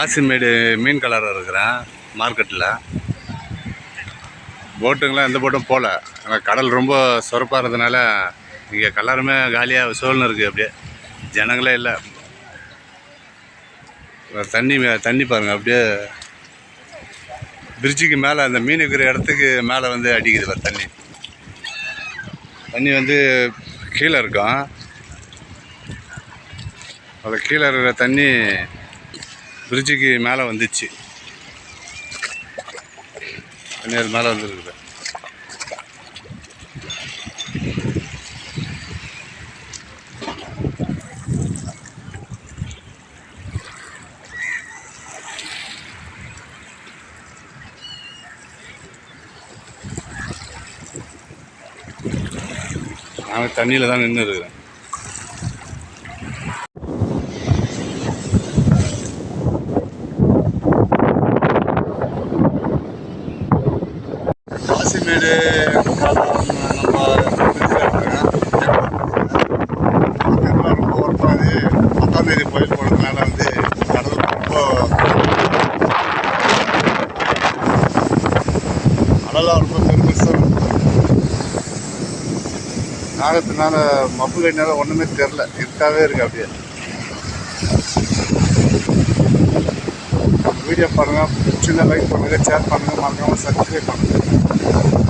காசிமேடு மீன் கலராக இருக்கிறேன் மார்க்கெட்டில். போட்டுங்களாம் எந்த போட்டும் போகல. ஆனால் கடல் ரொம்ப சொரப்பாக இருந்ததுனால இங்கே கலருமே காலியாக சோழன் இருக்குது அப்படியே. ஜனங்களே இல்லை. தண்ணி தண்ணி பாருங்கள் அப்படியே பிரிட்ஜுக்கு மேலே அந்த மீன் இருக்கிற இடத்துக்கு மேலே வந்து அடிக்குது பார் தண்ணி. தண்ணி வந்து கீழே இருக்கும். அதில் கீழே இருக்கிற தண்ணி பிரிட்ஜுக்கு மேலே வந்துச்சு. தண்ணி மேலே வந்துருக்குது. நான் தண்ணியில் தான் நின்று இருக்கிறேன் காசிமேடு நம்ம கோயில் போனதுனால வந்து கடல் ரொம்ப அனலாக ரொம்ப பெருமிசம் நாகத்தினால மப்பு கட்டினால ஒன்றுமே தெரில இருக்காவே இருக்கு அப்படியே. வீடியோ பாருங்கள் பிடிச்சிருந்தால் லைக் பண்ணுங்கள் ஷேர் பண்ணுங்கள் மறக்காமல் சப்ஸ்கிரைப் பண்ணுங்கள்